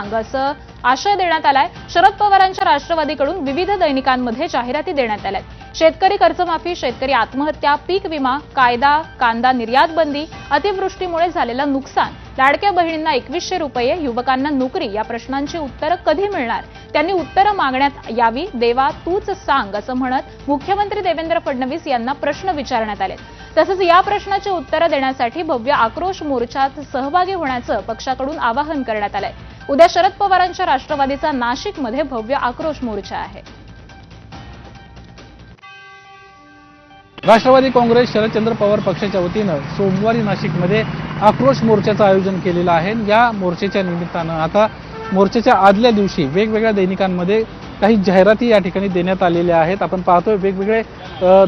सांग असं आशय देण्यात आलाय. शरद पवारांच्या राष्ट्रवादीकडून विविध दैनिकांमध्ये जाहिराती देण्यात आल्या शेतकरी कर्जमाफी शेतकरी आत्महत्या पीक विमा कायदा कांदा निर्यात बंदी अतिवृष्टीमुळे झालेलं नुकसान. लाडक्या बहिणींना एकवीसशे रुपये युवकांना नोकरी या प्रश्नांची उत्तरं कधी मिळणार? त्यांनी उत्तरं मागण्यात यावी. देवा तूच सांग असं म्हणत मुख्यमंत्री देवेंद्र फडणवीस यांना प्रश्न विचारण्यात आले तसंच या प्रश्नाची उत्तरं देण्यासाठी भव्य आक्रोश मोर्चात सहभागी होण्याचं पक्षाकडून आवाहन करण्यात आलंय. उद्या शरद पवारांच्या राष्ट्रवादीचा नाशिकमध्ये भव्य आक्रोश मोर्चा आहे. राष्ट्रवादी काँग्रेस शरदचंद्र पवार पक्षाच्या वतीनं सोमवारी नाशिकमध्ये आक्रोश मोर्चाचं आयोजन केलेलं आहे. या मोर्चेच्या निमित्तानं आता मोर्चेच्या आदल्या दिवशी वेगवेगळ्या दैनिकांमध्ये काही जाहिराती या ठिकाणी देण्यात आलेल्या आहेत. आपण पाहतोय वेगवेगळे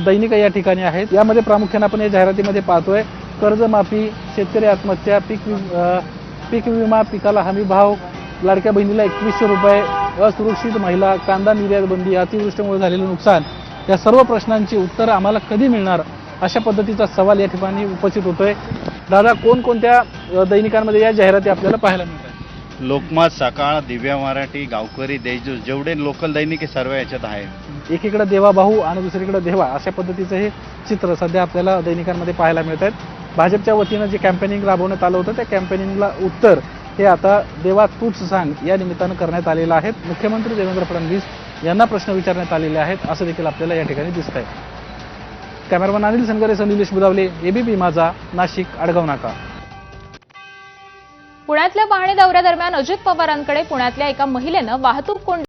दैनिक या ठिकाणी आहेत. यामध्ये प्रामुख्याने आपण या जाहिरातीमध्ये पाहतोय कर्जमाफी शेतकरी आत्महत्या पीक पीक विमा पिकाला हमी भाव लाडक्या बहिणीला एकवीसशे रुपये असुरक्षित महिला कांदा निर्यात बंदी अतिवृष्टीमुळे झालेलं नुकसान या सर्व प्रश्नांची उत्तरं आम्हाला कधी मिळणार? अशा पद्धतीचा सवाल या ठिकाणी उपस्थित होतोय. दादा कोणकोणत्या दैनिकांमध्ये या जाहिराती आपल्याला पाहायला मिळतात? लोकमत सकाळ दिव्या मराठी गावकरी देशदूत जेवढे लोकल दैनिक हे सर्व याच्यात आहे एकीकडे देवाभाऊ आणि दुसरीकडे देवा अशा पद्धतीचं हे चित्र सध्या आपल्याला दैनिकांमध्ये पाहायला मिळत आहेत. भाजपच्या वतीनं जे कॅम्पेनिंग राबवण्यात आलं होतं त्या कॅम्पेनिंगला उत्तर हे आता देवा तूच सांग या निमित्तानं करण्यात आलेलं आहे. मुख्यमंत्री देवेंद्र फडणवीस यांना प्रश्न विचारण्यात आलेले आहेत असं देखील आपल्याला या ठिकाणी दिसत आहे कॅमेरामन अनिल संगरे सनिलेश बुदावले एबीपी माझा नाशिक आडगाव नाका. पुण्यातल्या पाहणी दौऱ्यादरम्यान अजित पवारांकडे पुण्यातल्या एका महिलेनं वाहतूक कोंडी